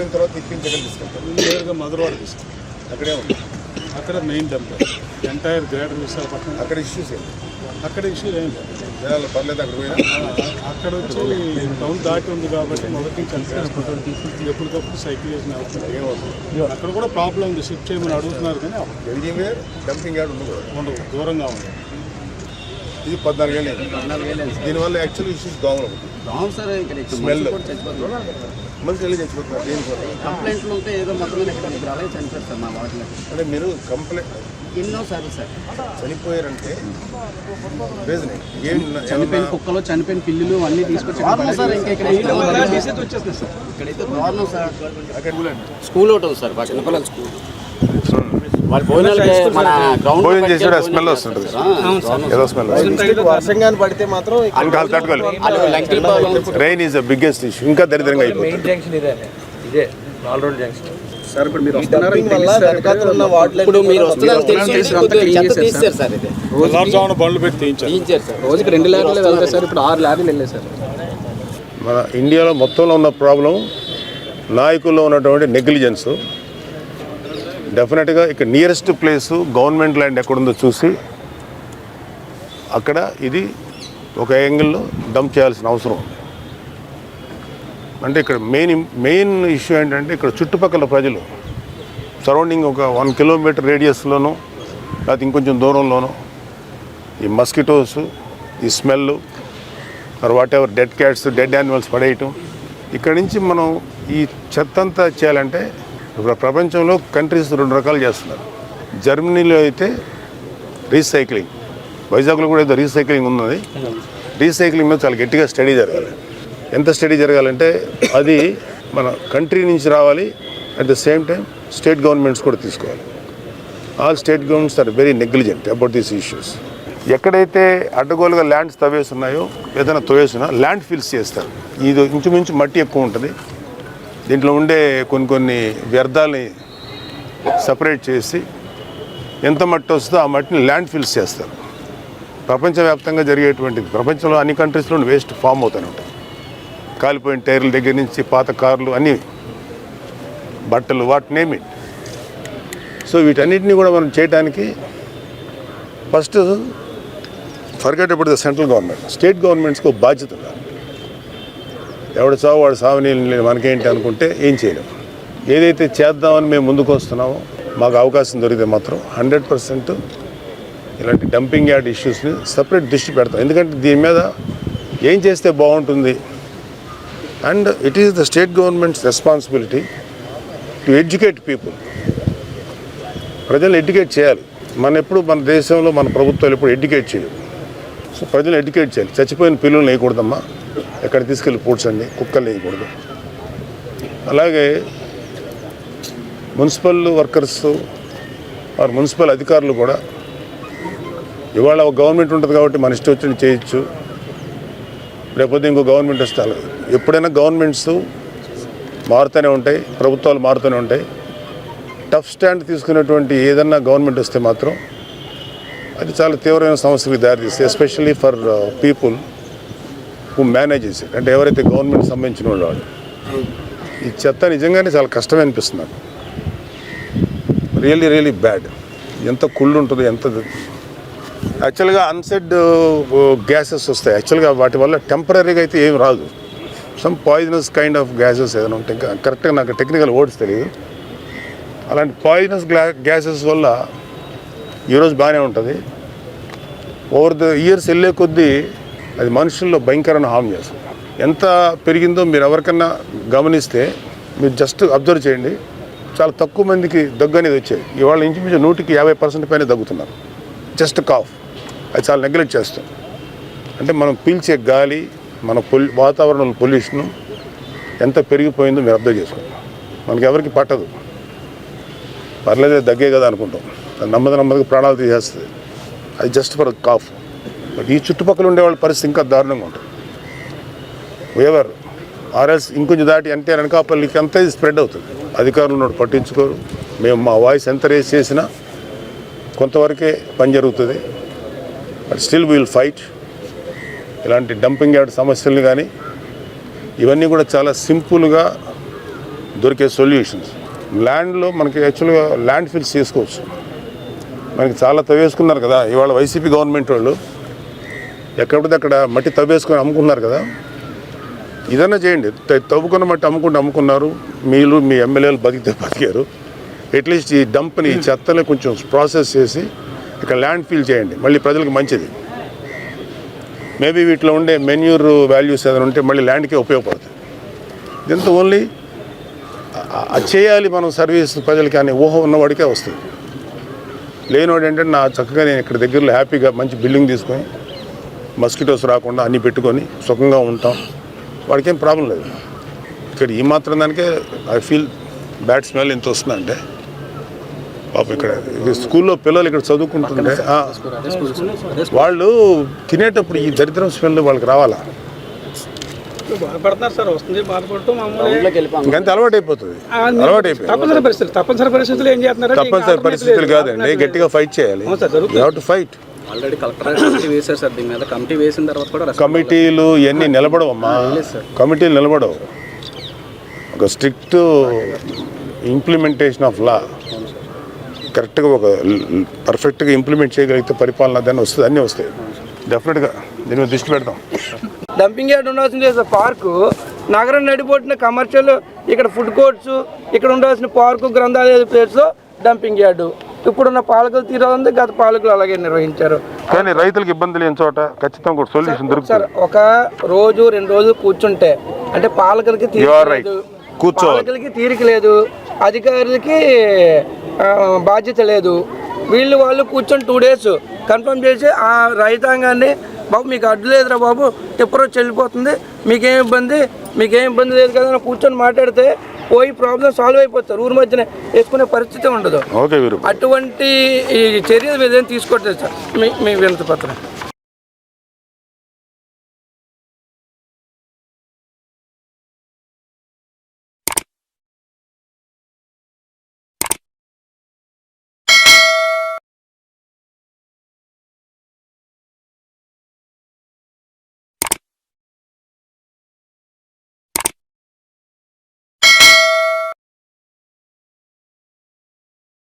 అయిపోయిన తర్వాత తిప్పించి ఎక్కడ తీసుకెళ్తారు. నేరుగా మధురవాడ తీసుకుంటాం అక్కడే ఉంది అక్కడ main dump entire greater Visakhapatnam. అక్కడ ఇష్యూస్ ఏంటి అక్కడ ఇష్యూ ఏం లేదు. పర్లేదు అక్కడ పోయినా? అక్కడ వచ్చి టౌన్ దాటి ఉంది కాబట్టి మొదటి నుంచి ఎప్పటికప్పుడు సైకిల్ ఏమవుతుంది అక్కడ కూడా ప్రాబ్లం ఉంది. షిఫ్ట్ చేయమని అడుగుతున్నారు కానీ అవ్వదు. బిల్డింగ్ వేర్ డంపింగ్ యార్డ్ ఉండదు ఉండదు దూరంగా ఉంది ఇది పద్నాలుగేళ్ళు దీనివల్ల యాక్చువల్ ఇష్యూస్ దోమలు రావు సార్ చచ్చిపోతున్నారు. మనిషి వెళ్ళి చచ్చిపోతున్నారు దేనికోసం కంప్లైంట్లు ఉంటే ఏదో మొత్తం ఇక్కడ ఇక్కడ అలాగే చనిపోతారు సార్ మా వాటిలో అంటే మీరు కంప్లైంట్ ఎన్నో సార్లు సార్. చనిపోయారంటే చనిపోయిన కుక్కలు చనిపోయిన పిల్లులు అన్ని తీసుకొచ్చి సార్ ఇంకా ఇక్కడ వచ్చేస్తుంది సార్. ఇక్కడైతే సార్. స్కూల్ ఒకటి ఉంది సార్ చిన్నపిల్లల స్కూల్ వాళ్ళ భోజనాలకి మన గ్రౌండ్ భోజనం smell వస్తుంటుంది. ఏదో స్మెల్ వర్షంగాని పడితే మాత్రం ఇంకా తట్టుకోలేదు rain is the biggest issue ఇంకా దరిద్రంగా అయిపోతుంది. మెయిన్ జంక్షన్ ఇదే. ఇదే నాల్ రోడ్ జంక్షన్ సార్ ఇప్పుడు మీరు ఇప్పుడు వస్తున్నారు సార్? ఇది? తెల్లారుజామున బండ్లు పెట్టి తీయించారు. తీయించారు సార్. రోజుకి రెండు లారీలు వెళ్తాయి సార్ ఇప్పుడు ఆరు లారీలు వెళ్ళాయి సార్. మన ఇండియాలో మొత్తంలో ఉన్న ప్రాబ్లం నాయకుల్లో ఉన్నటువంటి నెగ్లిజెన్స్ డెఫినెట్గా ఇక్కడ నియరెస్ట్ ప్లేసు గవర్నమెంట్ ల్యాండ్ ఎక్కడుందో చూసి అక్కడ ఇది ఒక యాంగిల్లో డంప్ చేయాల్సిన అవసరం ఉంది. అంటే ఇక్కడ మెయిన్ మెయిన్ ఇష్యూ ఏంటంటే ఇక్కడ చుట్టుపక్కల ప్రజలు సరౌండింగ్ ఒక వన్ కిలోమీటర్ రేడియస్లోనూ లేకపోతే ఇంకొంచెం దూరంలోనూ ఈ మస్కిటోస్ ఈ smell whatever dead cats dead animals పడేయటం. ఇక్కడ నుంచి మనం ఈ చెత్త అంతా చేయాలంటే ఇప్పుడు ప్రపంచంలో కంట్రీస్ రెండు రకాలు చేస్తున్నారు. జర్మనీలో అయితే రీసైక్లింగ్ వైజాగ్లో కూడా ఏదో రీసైక్లింగ్ ఉన్నది. రీసైక్లింగ్ మీద చాలా గట్టిగా స్టడీ జరగాలి. ఎంత స్టడీ జరగాలంటే అది మన కంట్రీ నుంచి రావాలి at the same time state governments కూడా తీసుకోవాలి. All state governments are very negligent about these issues ఎక్కడైతే అడ్డగోలుగా ల్యాండ్స్ తవ్వేసి ఉన్నాయో ఏదైనా తవ్వేసినా ల్యాండ్ ఫిల్స్ చేస్తారు. ఇది ఇంచుమించు మట్టి ఎక్కువ ఉంటుంది. దీంట్లో ఉండే కొన్ని కొన్ని వ్యర్థాలని సపరేట్ చేసి ఎంత మట్టి వస్తుందో ఆ మట్టిని ల్యాండ్ ఫిల్స్ చేస్తారు. ప్రపంచవ్యాప్తంగా జరిగేటువంటిది. ప్రపంచంలో అన్ని కంట్రీస్లో వేస్ట్ ఫామ్ అవుతూనే ఉంటాయి. కాలిపోయిన టైర్ల దగ్గర నుంచి పాత కార్లు అన్నీ బట్టలు వాట్ నేమ్ ఇట్. సో వీటన్నిటిని కూడా మనం చేయడానికి ఫస్ట్ ఫర్గెట్ ఇప్పుడు ద సెంట్రల్ గవర్నమెంట్. స్టేట్ గవర్నమెంట్స్కి ఒక బాధ్యత ఉండాలి. ఎవడు చావు వాడు సావు నీళ్ళు మనకేంటి అనుకుంటే ఏం చేయలేము ఏదైతే చేద్దామని మేము ముందుకు వస్తున్నామో మాకు అవకాశం దొరికితే మాత్రం హండ్రెడ్ పర్సెంట్ ఇలాంటి డంపింగ్ యార్డ్ ఇష్యూస్ని సపరేట్ దృష్టి పెడతాం. ఎందుకంటే దీని మీద ఏం చేస్తే బాగుంటుంది? And it is the state government's responsibility to educate people. ప్రజలు ఎడ్యుకేట్ చేయాలి. మన ఎప్పుడు మన దేశంలో మన ప్రభుత్వాలు ఎప్పుడు ఎడ్యుకేట్ చేయవు సో ప్రజలు ఎడ్యుకేట్ చేయాలి. చచ్చిపోయిన పిల్లలు వేయకూడదమ్మా. ఎక్కడ తీసుకెళ్ళి పూడ్చండి కుక్కలు వేయకూడదు. అలాగే మున్సిపల్ వర్కర్స్ వారు మున్సిపల్ అధికారులు కూడా ఇవాళ ఒక గవర్నమెంట్ ఉంటుంది కాబట్టి మన ఇష్టం వచ్చినట్టు చేయొచ్చు. లేకపోతే ఇంకో గవర్నమెంట్ వస్తే ఎప్పుడైనా గవర్నమెంట్స్ మారుతూనే ఉంటాయి ప్రభుత్వాలు మారుతూనే ఉంటాయి. టఫ్ స్టాండ్ తీసుకునేటువంటి ఏదన్నా గవర్నమెంట్ వస్తే మాత్రం అది చాలా తీవ్రమైన సమస్యలకు దారితీస్తుంది especially for people. Who manages it అంటే ఎవరైతే గవర్నమెంట్ సంబంధించిన వాళ్ళు ఈ చెత్త నిజంగానే చాలా కష్టమే అనిపిస్తుంది నాకు. రియల్లీ రియల్లీ బ్యాడ్ ఎంత కుళ్ళు ఉంటుంది ఎంత యాక్చువల్గా అన్సెడ్ గ్యాసెస్ వస్తాయి. యాక్చువల్గా వాటి వల్ల టెంపరీగా అయితే ఏం రాదు. Some poisonous kind of gases ఏదైనా ఉంటాయి ఇంకా కరెక్ట్గా నాకు టెక్నికల్ వర్డ్స్ తెలియదు అలాంటి పాయిజనస్ గ్లా గ్యాసెస్ వల్ల ఈరోజు బాగానే ఉంటుంది. ఓవర్ ద ఇయర్స్ వెళ్ళే కొద్దీ అది మనుషుల్లో భయంకరమైన హామ్ చేస్తుంది. ఎంత పెరిగిందో మీరు ఎవరికన్నా గమనిస్తే మీరు జస్ట్ అబ్జర్వ్ చేయండి. చాలా తక్కువ మందికి దగ్గు అనేది వచ్చాయి ఇవాళ ఇంచుమించు నూటికి యాభై పర్సెంట్ పైన దగ్గుతున్నారు. జస్ట్ కాఫ్ అది చాలా నెగ్లెక్ట్ చేస్తాం అంటే మనం పీల్చే గాలి మన పొల్ వాతావరణంలో పొల్యూషన్ ఎంత పెరిగిపోయిందో మీరు అర్థం చేసుకోండి. మనకి ఎవరికి పట్టదు. పర్లేదు దగ్గే కదా అనుకుంటాం. అది నెమ్మది నెమ్మదిగా ప్రాణాలు తీసేస్తుంది. అది జస్ట్ ఫర్ కాఫ్ బట్ ఈ చుట్టుపక్కల ఉండే వాళ్ళ పరిస్థితి ఇంకా దారుణంగా ఉంటుంది. ఎవర్ ఆర్ఎస్ ఇంకొంచెం దాటి అంటే అనకాపల్లికి అంతా ఇది స్ప్రెడ్ అవుతుంది. అధికారులు ఉన్నోడు పట్టించుకోరు. మేము మా వాయిస్ ఎంత రేస్ చేసినా కొంతవరకే పని జరుగుతుంది. బట్ స్టిల్ విల్ ఫైట్ ఇలాంటి డంపింగ్ యార్డ్ సమస్యలు కానీ ఇవన్నీ కూడా చాలా సింపుల్గా దొరికే సొల్యూషన్స్ ల్యాండ్లో మనకి యాక్చువల్గా ల్యాండ్ ఫిల్స్ చేసుకోవచ్చు. మనకి చాలా తవ్వేసుకున్నారు కదా. ఇవాళ వైసీపీ గవర్నమెంట్ వాళ్ళు ఎక్కడిదక్కడ మట్టి తవ్వేసుకొని అమ్ముకున్నారు కదా. ఇదన్నా చేయండి. తవ్వుకున్న మట్టి అమ్ముకుంటూ అమ్ముకున్నారు. మీరు మీ ఎమ్మెల్యేలు బతికితే బతికారు. అట్లీస్ట్ ఈ డంప్ని ఈ చెత్తని కొంచెం ప్రాసెస్ చేసి ఇక్కడ ల్యాండ్ ఫీల్ చేయండి. మళ్ళీ ప్రజలకు మంచిది. మేబీ వీటిలో ఉండే మెన్యూర్ వాల్యూస్ ఏదైనా ఉంటే మళ్ళీ ల్యాండ్కే ఉపయోగపడుతుంది దీంతో ఓన్లీ చేయాలి మనం సర్వీస్ ప్రజలకి అనే ఊహ ఉన్నవాడికే వస్తుంది. లేనివాడు ఏంటంటే నా చక్కగా నేను ఇక్కడ దగ్గరలో హ్యాపీగా మంచి బిల్డింగ్ తీసుకొని మస్కిటోస్ రాకుండా అన్నీ పెట్టుకొని సుఖంగా ఉంటాం. వాడికి ఏం ప్రాబ్లం లేదు. ఇక్కడ ఈ మాత్రం దానికే ఐ ఫీల్ బ్యాడ్ స్మెల్ ఎంత వస్తుందంటే. పాపం ఇక్కడ స్కూల్లో పిల్లలు ఇక్కడ చదువుకుంటుంటే వాళ్ళు తినేటప్పుడు ఈ దరిద్రం స్మెల్ వాళ్ళకి రావాలా? బాధపడుతున్నారు సార్ వస్తుంది అలవాటు అయిపోతుంది. అలవాటు అయిపోయింది. తప్పనిసరి పరిస్థితులు తప్పనిసరి పరిస్థితులు ఏం చేస్తున్నారు తప్పనిసరి పరిస్థితులు కాదండి. గట్టిగా ఫైట్ చేయాలి. To fight already collector committee వేశారు సార్ దీని మీద కమిటీ వేసిన తర్వాత కూడా కమిటీలు ఇవన్నీ నిలబడవమ్మా? కమిటీలు నిలబడవు. ఒక స్ట్రిక్ట్ ఇంప్లిమెంటేషన్ ఆఫ్ లా. కరెక్ట్గా ఒక పర్ఫెక్ట్గా ఇంప్లిమెంట్ చేయగలిగితే పరిపాలన దాన్ని వస్తుంది అన్నీ వస్తాయి. డెఫినెట్గా దీని మీద దృష్టి పెడతాం డంపింగ్ యార్డ్ ఉండాల్సింది సార్ పార్కు. నగరం నడిపోతున్న కమర్షియల్ ఇక్కడ ఫుడ్ కోర్ట్స్ ఇక్కడ ఉండాల్సిన పార్కు గ్రంథాలయ ప్లేస్ డంపింగ్ యార్డు. ఇప్పుడున్న పాలకులు తీరాలంది గత పాలకులు అలాగే నిర్వహించారు. కానీ రైతులకు ఇబ్బంది లేని చోట ఖచ్చితంగా ఒక సొల్యూషన్ సార్ దొరుకుతుంది. ఒక రోజు రెండు రోజులు కూర్చుంటే అంటే పాలకులకి కూర్చోవాలి. పాలకులకి తీరిక లేదు. అధికారులకి బాధ్యత లేదు. వీళ్ళు వాళ్ళు కూర్చొని టూ డేస్ కన్ఫర్మ్ చేసి ఆ రైతాంగాన్ని బాబు మీకు అడ్డు లేదురా బాబు ఎప్పుడో చెల్లిపోతుంది మీకేం ఇబ్బంది మీకేం ఇబ్బంది లేదు కదా కూర్చొని మాట్లాడితే పోయి ప్రాబ్లం సాల్వ్ అయిపోతారు. ఊరి మధ్యన వేసుకునే పరిస్థితి ఉండదు. అటువంటి ఈ చర్యలు ఏదైనా తీసుకోవట్లేదు సార్. మీ మీ వినతి పత్రం.